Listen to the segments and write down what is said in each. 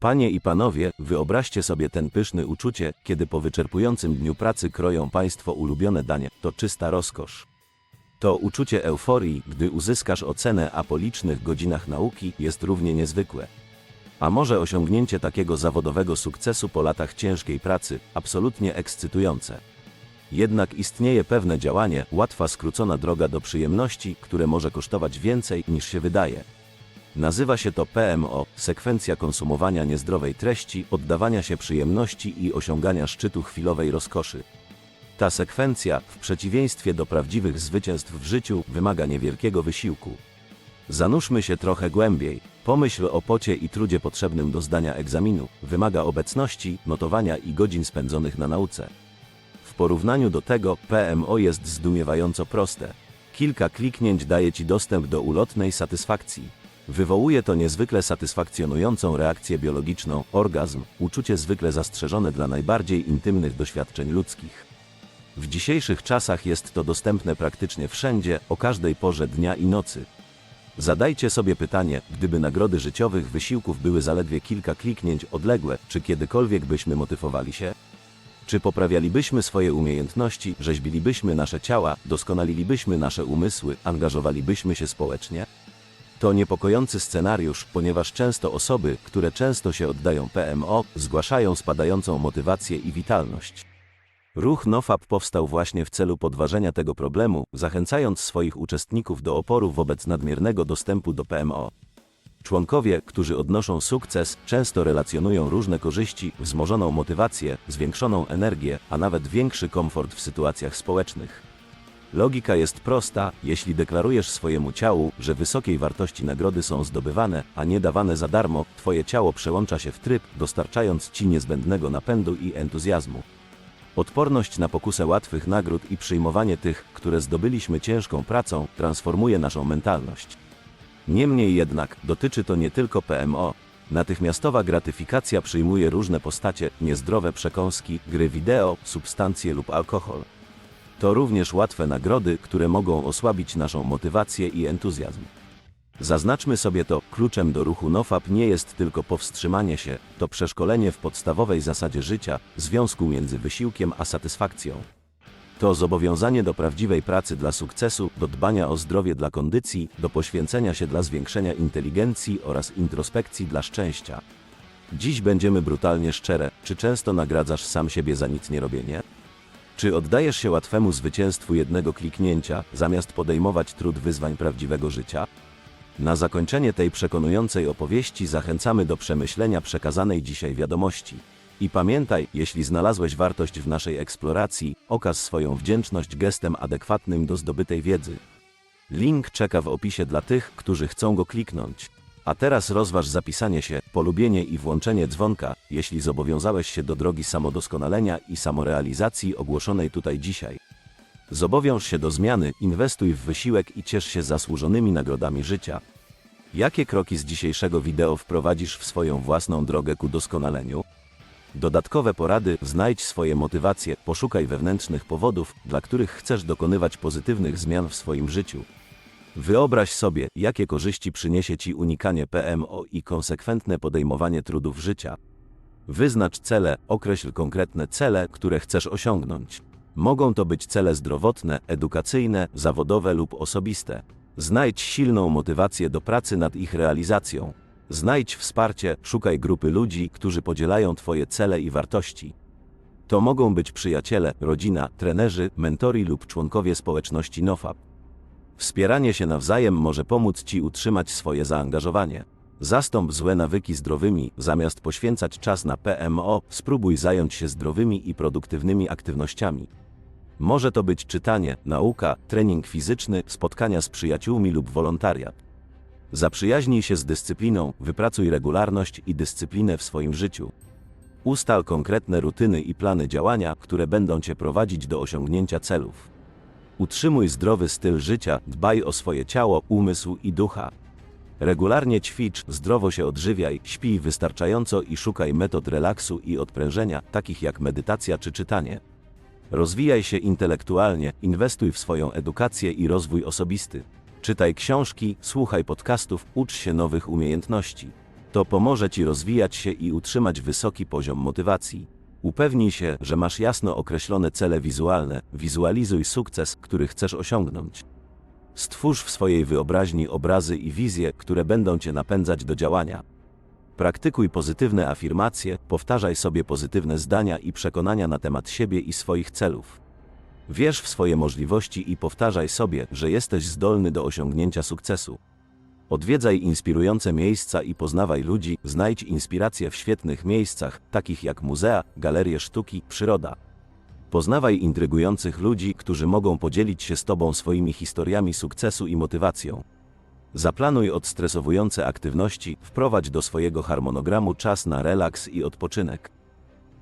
Panie i panowie, wyobraźcie sobie ten pyszny uczucie, kiedy po wyczerpującym dniu pracy kroją państwo ulubione danie. To czysta rozkosz. To uczucie euforii, gdy uzyskasz ocenę, a po licznych godzinach nauki jest równie niezwykłe. A może osiągnięcie takiego zawodowego sukcesu po latach ciężkiej pracy, absolutnie ekscytujące. Jednak istnieje pewne działanie, łatwa skrócona droga do przyjemności, które może kosztować więcej niż się wydaje. Nazywa się to PMO, sekwencja konsumowania niezdrowej treści, oddawania się przyjemności i osiągania szczytu chwilowej rozkoszy. Ta sekwencja, w przeciwieństwie do prawdziwych zwycięstw w życiu, wymaga niewielkiego wysiłku. Zanurzmy się trochę głębiej. Pomyśl o pocie i trudzie potrzebnym do zdania egzaminu. Wymaga obecności, notowania i godzin spędzonych na nauce. W porównaniu do tego PMO jest zdumiewająco proste. Kilka kliknięć daje Ci dostęp do ulotnej satysfakcji. Wywołuje to niezwykle satysfakcjonującą reakcję biologiczną, orgazm, uczucie zwykle zastrzeżone dla najbardziej intymnych doświadczeń ludzkich. W dzisiejszych czasach jest to dostępne praktycznie wszędzie, o każdej porze dnia i nocy. Zadajcie sobie pytanie, gdyby nagrody życiowych wysiłków były zaledwie kilka kliknięć odległe, czy kiedykolwiek byśmy motywowali się? Czy poprawialibyśmy swoje umiejętności, rzeźbilibyśmy nasze ciała, doskonalilibyśmy nasze umysły, angażowalibyśmy się społecznie? To niepokojący scenariusz, ponieważ często osoby, które często się oddają PMO, zgłaszają spadającą motywację i witalność. Ruch NoFap powstał właśnie w celu podważenia tego problemu, zachęcając swoich uczestników do oporu wobec nadmiernego dostępu do PMO. Członkowie, którzy odnoszą sukces, często relacjonują różne korzyści, wzmożoną motywację, zwiększoną energię, a nawet większy komfort w sytuacjach społecznych. Logika jest prosta, jeśli deklarujesz swojemu ciału, że wysokiej wartości nagrody są zdobywane, a nie dawane za darmo, twoje ciało przełącza się w tryb, dostarczając ci niezbędnego napędu i entuzjazmu. Odporność na pokusę łatwych nagród i przyjmowanie tych, które zdobyliśmy ciężką pracą, transformuje naszą mentalność. Niemniej jednak, dotyczy to nie tylko PMO. Natychmiastowa gratyfikacja przyjmuje różne postacie, niezdrowe przekąski, gry wideo, substancje lub alkohol. To również łatwe nagrody, które mogą osłabić naszą motywację i entuzjazm. Zaznaczmy sobie to, kluczem do ruchu NoFap nie jest tylko powstrzymanie się, to przeszkolenie w podstawowej zasadzie życia, związku między wysiłkiem a satysfakcją. To zobowiązanie do prawdziwej pracy dla sukcesu, do dbania o zdrowie dla kondycji, do poświęcenia się dla zwiększenia inteligencji oraz introspekcji dla szczęścia. Dziś będziemy brutalnie szczere, czy często nagradzasz sam siebie za nic nie robienie? Czy oddajesz się łatwemu zwycięstwu jednego kliknięcia, zamiast podejmować trud wyzwań prawdziwego życia? Na zakończenie tej przekonującej opowieści zachęcamy do przemyślenia przekazanej dzisiaj wiadomości. I pamiętaj, jeśli znalazłeś wartość w naszej eksploracji, okaż swoją wdzięczność gestem adekwatnym do zdobytej wiedzy. Link czeka w opisie dla tych, którzy chcą go kliknąć. A teraz rozważ zapisanie się, polubienie i włączenie dzwonka, jeśli zobowiązałeś się do drogi samodoskonalenia i samorealizacji ogłoszonej tutaj dzisiaj. Zobowiąż się do zmiany, inwestuj w wysiłek i ciesz się zasłużonymi nagrodami życia. Jakie kroki z dzisiejszego wideo wprowadzisz w swoją własną drogę ku doskonaleniu? Dodatkowe porady, znajdź swoje motywacje, poszukaj wewnętrznych powodów, dla których chcesz dokonywać pozytywnych zmian w swoim życiu. Wyobraź sobie, jakie korzyści przyniesie Ci unikanie PMO i konsekwentne podejmowanie trudów życia. Wyznacz cele, określ konkretne cele, które chcesz osiągnąć. Mogą to być cele zdrowotne, edukacyjne, zawodowe lub osobiste. Znajdź silną motywację do pracy nad ich realizacją. Znajdź wsparcie, szukaj grupy ludzi, którzy podzielają Twoje cele i wartości. To mogą być przyjaciele, rodzina, trenerzy, mentori lub członkowie społeczności NoFap. Wspieranie się nawzajem może pomóc Ci utrzymać swoje zaangażowanie. Zastąp złe nawyki zdrowymi, zamiast poświęcać czas na PMO, spróbuj zająć się zdrowymi i produktywnymi aktywnościami. Może to być czytanie, nauka, trening fizyczny, spotkania z przyjaciółmi lub wolontariat. Zaprzyjaźnij się z dyscypliną, wypracuj regularność i dyscyplinę w swoim życiu. Ustal konkretne rutyny i plany działania, które będą Cię prowadzić do osiągnięcia celów. Utrzymuj zdrowy styl życia, dbaj o swoje ciało, umysł i ducha. Regularnie ćwicz, zdrowo się odżywiaj, śpij wystarczająco i szukaj metod relaksu i odprężenia, takich jak medytacja czy czytanie. Rozwijaj się intelektualnie, inwestuj w swoją edukację i rozwój osobisty. Czytaj książki, słuchaj podcastów, ucz się nowych umiejętności. To pomoże Ci rozwijać się i utrzymać wysoki poziom motywacji. Upewnij się, że masz jasno określone cele wizualne, wizualizuj sukces, który chcesz osiągnąć. Stwórz w swojej wyobraźni obrazy i wizje, które będą Cię napędzać do działania. Praktykuj pozytywne afirmacje, powtarzaj sobie pozytywne zdania i przekonania na temat siebie i swoich celów. Wierz w swoje możliwości i powtarzaj sobie, że jesteś zdolny do osiągnięcia sukcesu. Odwiedzaj inspirujące miejsca i poznawaj ludzi, znajdź inspirację w świetnych miejscach, takich jak muzea, galerie sztuki, przyroda. Poznawaj intrygujących ludzi, którzy mogą podzielić się z Tobą swoimi historiami sukcesu i motywacją. Zaplanuj odstresowujące aktywności, wprowadź do swojego harmonogramu czas na relaks i odpoczynek.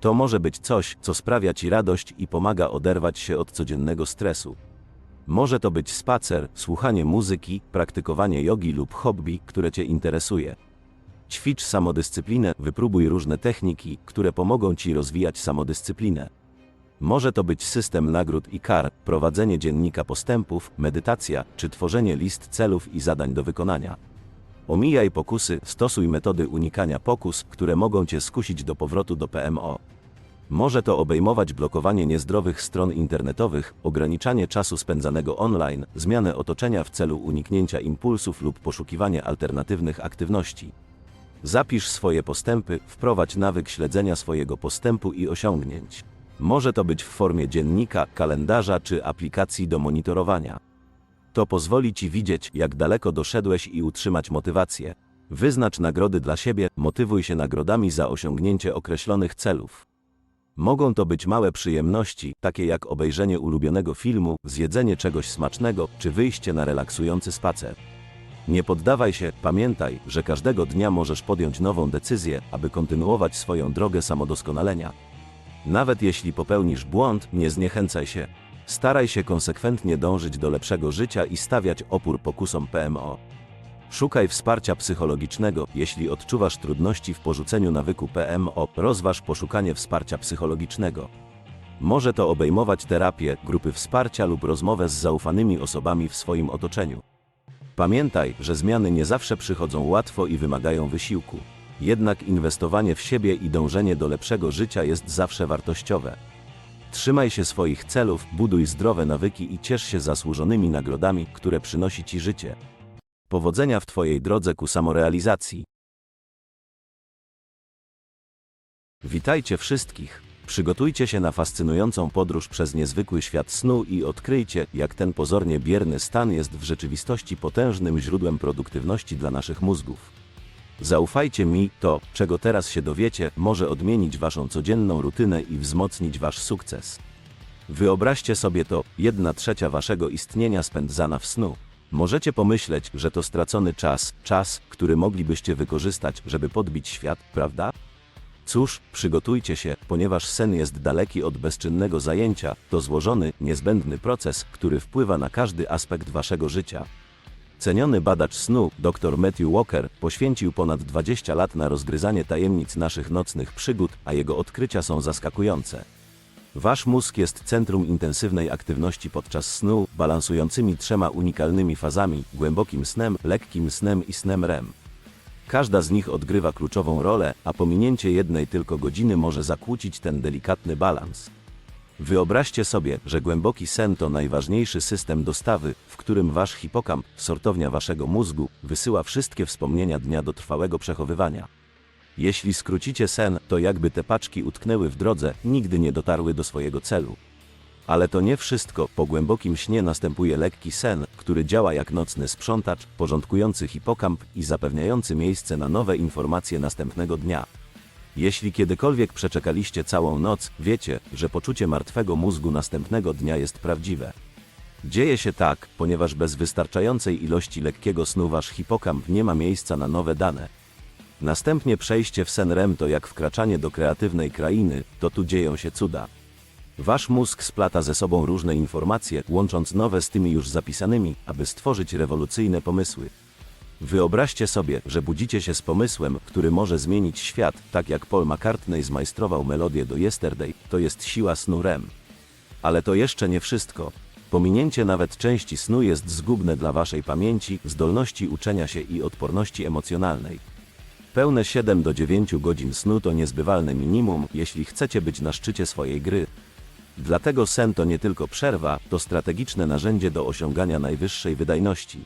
To może być coś, co sprawia Ci radość i pomaga oderwać się od codziennego stresu. Może to być spacer, słuchanie muzyki, praktykowanie jogi lub hobby, które Cię interesuje. Ćwicz samodyscyplinę, wypróbuj różne techniki, które pomogą Ci rozwijać samodyscyplinę. Może to być system nagród i kar, prowadzenie dziennika postępów, medytacja czy tworzenie list celów i zadań do wykonania. Omijaj pokusy, stosuj metody unikania pokus, które mogą Cię skusić do powrotu do PMO. Może to obejmować blokowanie niezdrowych stron internetowych, ograniczanie czasu spędzanego online, zmianę otoczenia w celu uniknięcia impulsów lub poszukiwanie alternatywnych aktywności. Zapisz swoje postępy, wprowadź nawyk śledzenia swojego postępu i osiągnięć. Może to być w formie dziennika, kalendarza czy aplikacji do monitorowania. To pozwoli Ci widzieć, jak daleko doszedłeś i utrzymać motywację. Wyznacz nagrody dla siebie, motywuj się nagrodami za osiągnięcie określonych celów. Mogą to być małe przyjemności, takie jak obejrzenie ulubionego filmu, zjedzenie czegoś smacznego czy wyjście na relaksujący spacer. Nie poddawaj się, pamiętaj, że każdego dnia możesz podjąć nową decyzję, aby kontynuować swoją drogę samodoskonalenia. Nawet jeśli popełnisz błąd, nie zniechęcaj się. Staraj się konsekwentnie dążyć do lepszego życia i stawiać opór pokusom PMO. Szukaj wsparcia psychologicznego, jeśli odczuwasz trudności w porzuceniu nawyku PMO, rozważ poszukanie wsparcia psychologicznego. Może to obejmować terapię, grupy wsparcia lub rozmowę z zaufanymi osobami w swoim otoczeniu. Pamiętaj, że zmiany nie zawsze przychodzą łatwo i wymagają wysiłku. Jednak inwestowanie w siebie i dążenie do lepszego życia jest zawsze wartościowe. Trzymaj się swoich celów, buduj zdrowe nawyki i ciesz się zasłużonymi nagrodami, które przynosi Ci życie. Powodzenia w Twojej drodze ku samorealizacji. Witajcie wszystkich. Przygotujcie się na fascynującą podróż przez niezwykły świat snu i odkryjcie, jak ten pozornie bierny stan jest w rzeczywistości potężnym źródłem produktywności dla naszych mózgów. Zaufajcie mi, to, czego teraz się dowiecie, może odmienić Waszą codzienną rutynę i wzmocnić Wasz sukces. Wyobraźcie sobie to, jedna trzecia Waszego istnienia spędzana w snu. Możecie pomyśleć, że to stracony czas, czas, który moglibyście wykorzystać, żeby podbić świat, prawda? Cóż, przygotujcie się, ponieważ sen jest daleki od bezczynnego zajęcia, to złożony, niezbędny proces, który wpływa na każdy aspekt waszego życia. Ceniony badacz snu, dr Matthew Walker, poświęcił ponad 20 lat na rozgryzanie tajemnic naszych nocnych przygód, a jego odkrycia są zaskakujące. Wasz mózg jest centrum intensywnej aktywności podczas snu, balansującymi trzema unikalnymi fazami głębokim snem, lekkim snem i snem REM. Każda z nich odgrywa kluczową rolę, a pominięcie jednej tylko godziny może zakłócić ten delikatny balans. Wyobraźcie sobie, że głęboki sen to najważniejszy system dostawy, w którym wasz hipokamp, sortownia waszego mózgu, wysyła wszystkie wspomnienia dnia do trwałego przechowywania. Jeśli skrócicie sen, to jakby te paczki utknęły w drodze, nigdy nie dotarły do swojego celu. Ale to nie wszystko. Po głębokim śnie następuje lekki sen, który działa jak nocny sprzątacz, porządkujący hipokamp i zapewniający miejsce na nowe informacje następnego dnia. Jeśli kiedykolwiek przeczekaliście całą noc, wiecie, że poczucie martwego mózgu następnego dnia jest prawdziwe. Dzieje się tak, ponieważ bez wystarczającej ilości lekkiego snu wasz hipokamp nie ma miejsca na nowe dane. Następnie przejście w sen REM to jak wkraczanie do kreatywnej krainy, to tu dzieją się cuda. Wasz mózg splata ze sobą różne informacje, łącząc nowe z tymi już zapisanymi, aby stworzyć rewolucyjne pomysły. Wyobraźcie sobie, że budzicie się z pomysłem, który może zmienić świat, tak jak Paul McCartney zmajstrował melodię do Yesterday, to jest siła snu REM. Ale to jeszcze nie wszystko. Pominięcie nawet części snu jest zgubne dla waszej pamięci, zdolności uczenia się i odporności emocjonalnej. Pełne 7 do 9 godzin snu to niezbywalne minimum, jeśli chcecie być na szczycie swojej gry. Dlatego sen to nie tylko przerwa, to strategiczne narzędzie do osiągania najwyższej wydajności.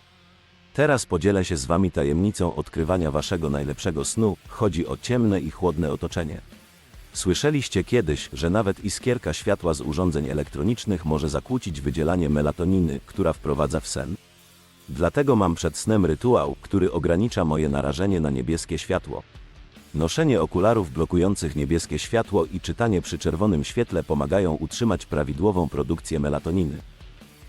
Teraz podzielę się z Wami tajemnicą odkrywania Waszego najlepszego snu. Chodzi o ciemne i chłodne otoczenie. Słyszeliście kiedyś, że nawet iskierka światła z urządzeń elektronicznych może zakłócić wydzielanie melatoniny, która wprowadza w sen? Dlatego mam przed snem rytuał, który ogranicza moje narażenie na niebieskie światło. Noszenie okularów blokujących niebieskie światło i czytanie przy czerwonym świetle pomagają utrzymać prawidłową produkcję melatoniny.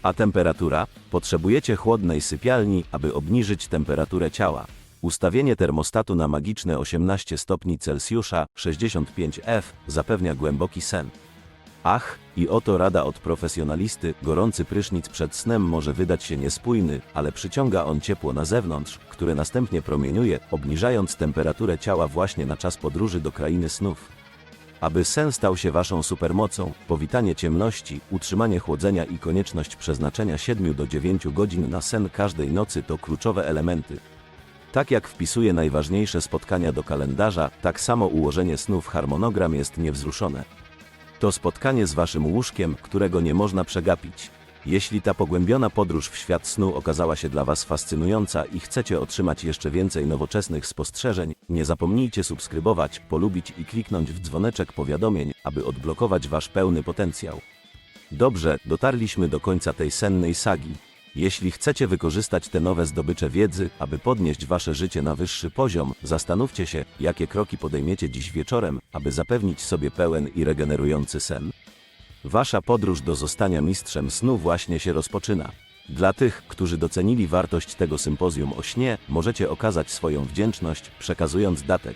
A temperatura? Potrzebujecie chłodnej sypialni, aby obniżyć temperaturę ciała. Ustawienie termostatu na magiczne 18 stopni Celsjusza 65 F zapewnia głęboki sen. Ach, i oto rada od profesjonalisty, gorący prysznic przed snem może wydać się niespójny, ale przyciąga on ciepło na zewnątrz, które następnie promieniuje, obniżając temperaturę ciała właśnie na czas podróży do krainy snów. Aby sen stał się waszą supermocą, powitanie ciemności, utrzymanie chłodzenia i konieczność przeznaczenia 7 do 9 godzin na sen każdej nocy to kluczowe elementy. Tak jak wpisuje najważniejsze spotkania do kalendarza, tak samo ułożenie snu w harmonogram jest niewzruszone. To spotkanie z waszym łóżkiem, którego nie można przegapić. Jeśli ta pogłębiona podróż w świat snu okazała się dla was fascynująca i chcecie otrzymać jeszcze więcej nowoczesnych spostrzeżeń, nie zapomnijcie subskrybować, polubić i kliknąć w dzwoneczek powiadomień, aby odblokować wasz pełny potencjał. Dobrze, dotarliśmy do końca tej sennej sagi. Jeśli chcecie wykorzystać te nowe zdobycze wiedzy, aby podnieść wasze życie na wyższy poziom, zastanówcie się, jakie kroki podejmiecie dziś wieczorem, aby zapewnić sobie pełen i regenerujący sen. Wasza podróż do zostania mistrzem snu właśnie się rozpoczyna. Dla tych, którzy docenili wartość tego sympozjum o śnie, możecie okazać swoją wdzięczność, przekazując datek.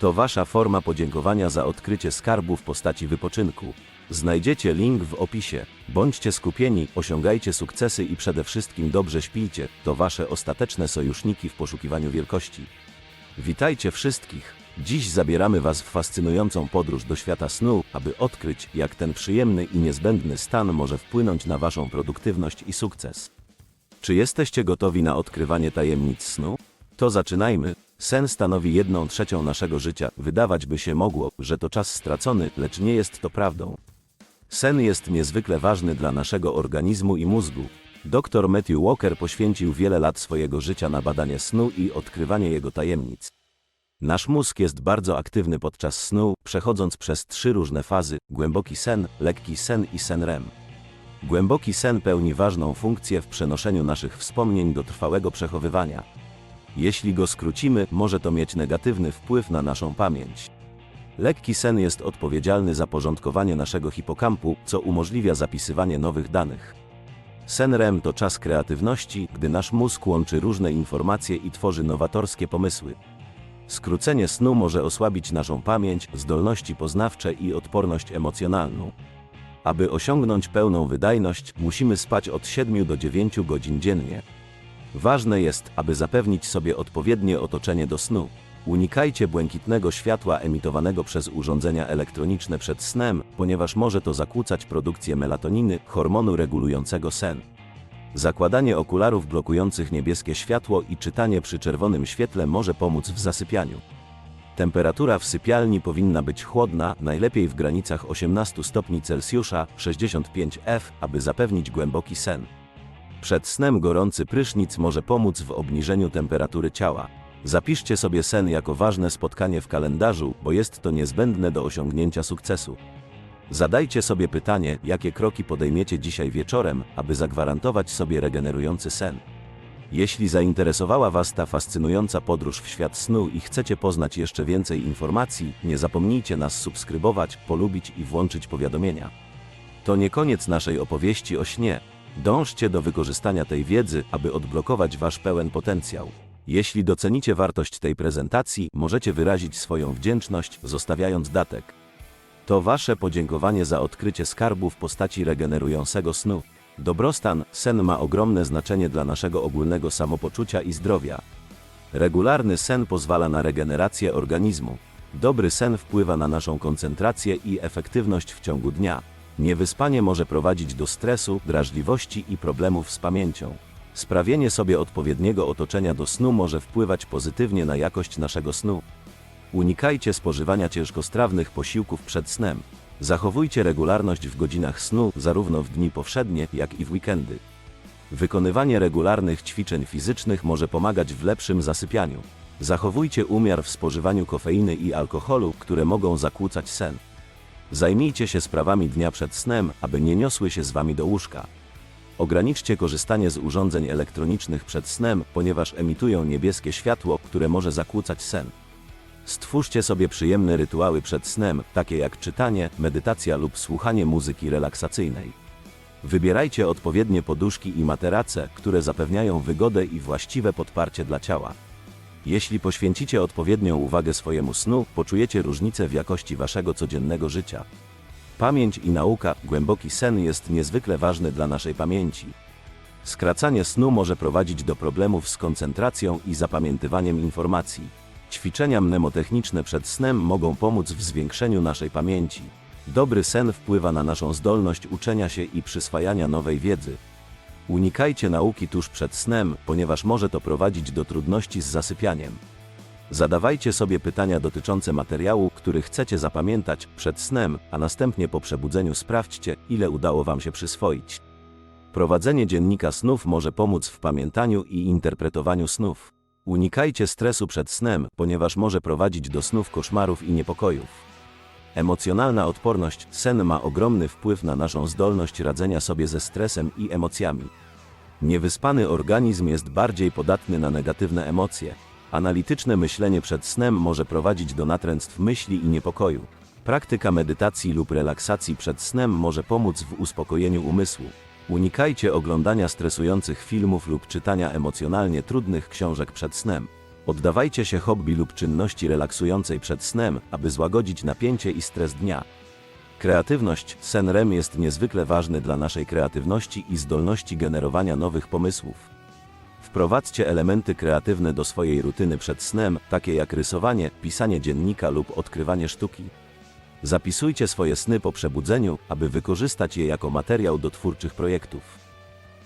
To wasza forma podziękowania za odkrycie skarbu w postaci wypoczynku. Znajdziecie link w opisie. Bądźcie skupieni, osiągajcie sukcesy i przede wszystkim dobrze śpijcie. To wasze ostateczne sojuszniki w poszukiwaniu wielkości. Witajcie wszystkich. Dziś zabieramy Was w fascynującą podróż do świata snu, aby odkryć, jak ten przyjemny i niezbędny stan może wpłynąć na Waszą produktywność i sukces. Czy jesteście gotowi na odkrywanie tajemnic snu? To zaczynajmy. Sen stanowi jedną trzecią naszego życia. Wydawać by się mogło, że to czas stracony, lecz nie jest to prawdą. Sen jest niezwykle ważny dla naszego organizmu i mózgu. Dr Matthew Walker poświęcił wiele lat swojego życia na badanie snu i odkrywanie jego tajemnic. Nasz mózg jest bardzo aktywny podczas snu, przechodząc przez trzy różne fazy: głęboki sen, lekki sen i sen REM. Głęboki sen pełni ważną funkcję w przenoszeniu naszych wspomnień do trwałego przechowywania. Jeśli go skrócimy, może to mieć negatywny wpływ na naszą pamięć. Lekki sen jest odpowiedzialny za porządkowanie naszego hipokampu, co umożliwia zapisywanie nowych danych. Sen REM to czas kreatywności, gdy nasz mózg łączy różne informacje i tworzy nowatorskie pomysły. Skrócenie snu może osłabić naszą pamięć, zdolności poznawcze i odporność emocjonalną. Aby osiągnąć pełną wydajność, musimy spać od 7 do 9 godzin dziennie. Ważne jest, aby zapewnić sobie odpowiednie otoczenie do snu. Unikajcie błękitnego światła emitowanego przez urządzenia elektroniczne przed snem, ponieważ może to zakłócać produkcję melatoniny, hormonu regulującego sen. Zakładanie okularów blokujących niebieskie światło i czytanie przy czerwonym świetle może pomóc w zasypianiu. Temperatura w sypialni powinna być chłodna, najlepiej w granicach 18 stopni Celsjusza 65 F, aby zapewnić głęboki sen. Przed snem gorący prysznic może pomóc w obniżeniu temperatury ciała. Zapiszcie sobie sen jako ważne spotkanie w kalendarzu, bo jest to niezbędne do osiągnięcia sukcesu. Zadajcie sobie pytanie, jakie kroki podejmiecie dzisiaj wieczorem, aby zagwarantować sobie regenerujący sen. Jeśli zainteresowała Was ta fascynująca podróż w świat snu i chcecie poznać jeszcze więcej informacji, nie zapomnijcie nas subskrybować, polubić i włączyć powiadomienia. To nie koniec naszej opowieści o śnie. Dążcie do wykorzystania tej wiedzy, aby odblokować Wasz pełen potencjał. Jeśli docenicie wartość tej prezentacji, możecie wyrazić swoją wdzięczność, zostawiając datek. To Wasze podziękowanie za odkrycie skarbu w postaci regenerującego snu. Dobrostan, sen ma ogromne znaczenie dla naszego ogólnego samopoczucia i zdrowia. Regularny sen pozwala na regenerację organizmu. Dobry sen wpływa na naszą koncentrację i efektywność w ciągu dnia. Niewyspanie może prowadzić do stresu, drażliwości i problemów z pamięcią. Sprawienie sobie odpowiedniego otoczenia do snu może wpływać pozytywnie na jakość naszego snu. Unikajcie spożywania ciężkostrawnych posiłków przed snem. Zachowujcie regularność w godzinach snu, zarówno w dni powszednie, jak i w weekendy. Wykonywanie regularnych ćwiczeń fizycznych może pomagać w lepszym zasypianiu. Zachowujcie umiar w spożywaniu kofeiny i alkoholu, które mogą zakłócać sen. Zajmijcie się sprawami dnia przed snem, aby nie niosły się z wami do łóżka. Ograniczcie korzystanie z urządzeń elektronicznych przed snem, ponieważ emitują niebieskie światło, które może zakłócać sen. Stwórzcie sobie przyjemne rytuały przed snem, takie jak czytanie, medytacja lub słuchanie muzyki relaksacyjnej. Wybierajcie odpowiednie poduszki i materace, które zapewniają wygodę i właściwe podparcie dla ciała. Jeśli poświęcicie odpowiednią uwagę swojemu snu, poczujecie różnicę w jakości waszego codziennego życia. Pamięć i nauka, głęboki sen jest niezwykle ważny dla naszej pamięci. Skracanie snu może prowadzić do problemów z koncentracją i zapamiętywaniem informacji. Ćwiczenia mnemotechniczne przed snem mogą pomóc w zwiększeniu naszej pamięci. Dobry sen wpływa na naszą zdolność uczenia się i przyswajania nowej wiedzy. Unikajcie nauki tuż przed snem, ponieważ może to prowadzić do trudności z zasypianiem. Zadawajcie sobie pytania dotyczące materiału, który chcecie zapamiętać przed snem, a następnie po przebudzeniu sprawdźcie, ile udało Wam się przyswoić. Prowadzenie dziennika snów może pomóc w pamiętaniu i interpretowaniu snów. Unikajcie stresu przed snem, ponieważ może prowadzić do snów koszmarów i niepokojów. Emocjonalna odporność sen ma ogromny wpływ na naszą zdolność radzenia sobie ze stresem i emocjami. Niewyspany organizm jest bardziej podatny na negatywne emocje. Analityczne myślenie przed snem może prowadzić do natręctw myśli i niepokoju. Praktyka medytacji lub relaksacji przed snem może pomóc w uspokojeniu umysłu. Unikajcie oglądania stresujących filmów lub czytania emocjonalnie trudnych książek przed snem. Oddawajcie się hobby lub czynności relaksującej przed snem, aby złagodzić napięcie i stres dnia. Kreatywność, sen REM jest niezwykle ważny dla naszej kreatywności i zdolności generowania nowych pomysłów. Wprowadzcie elementy kreatywne do swojej rutyny przed snem, takie jak rysowanie, pisanie dziennika lub odkrywanie sztuki. Zapisujcie swoje sny po przebudzeniu, aby wykorzystać je jako materiał do twórczych projektów.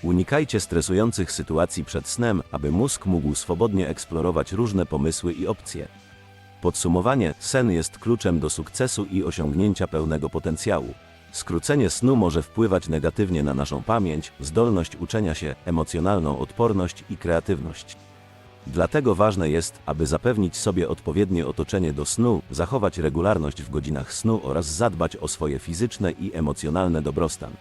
Unikajcie stresujących sytuacji przed snem, aby mózg mógł swobodnie eksplorować różne pomysły i opcje. Podsumowanie: sen jest kluczem do sukcesu i osiągnięcia pełnego potencjału. Skrócenie snu może wpływać negatywnie na naszą pamięć, zdolność uczenia się, emocjonalną odporność i kreatywność. Dlatego ważne jest, aby zapewnić sobie odpowiednie otoczenie do snu, zachować regularność w godzinach snu oraz zadbać o swoje fizyczne i emocjonalne dobrostan.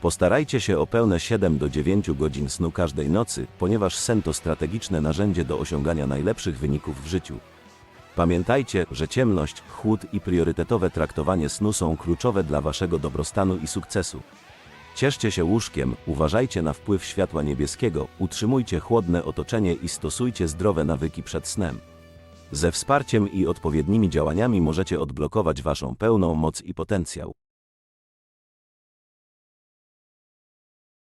Postarajcie się o pełne 7 do 9 godzin snu każdej nocy, ponieważ sen to strategiczne narzędzie do osiągania najlepszych wyników w życiu. Pamiętajcie, że ciemność, chłód i priorytetowe traktowanie snu są kluczowe dla waszego dobrostanu i sukcesu. Cieszcie się łóżkiem, uważajcie na wpływ światła niebieskiego, utrzymujcie chłodne otoczenie i stosujcie zdrowe nawyki przed snem. Ze wsparciem i odpowiednimi działaniami możecie odblokować waszą pełną moc i potencjał.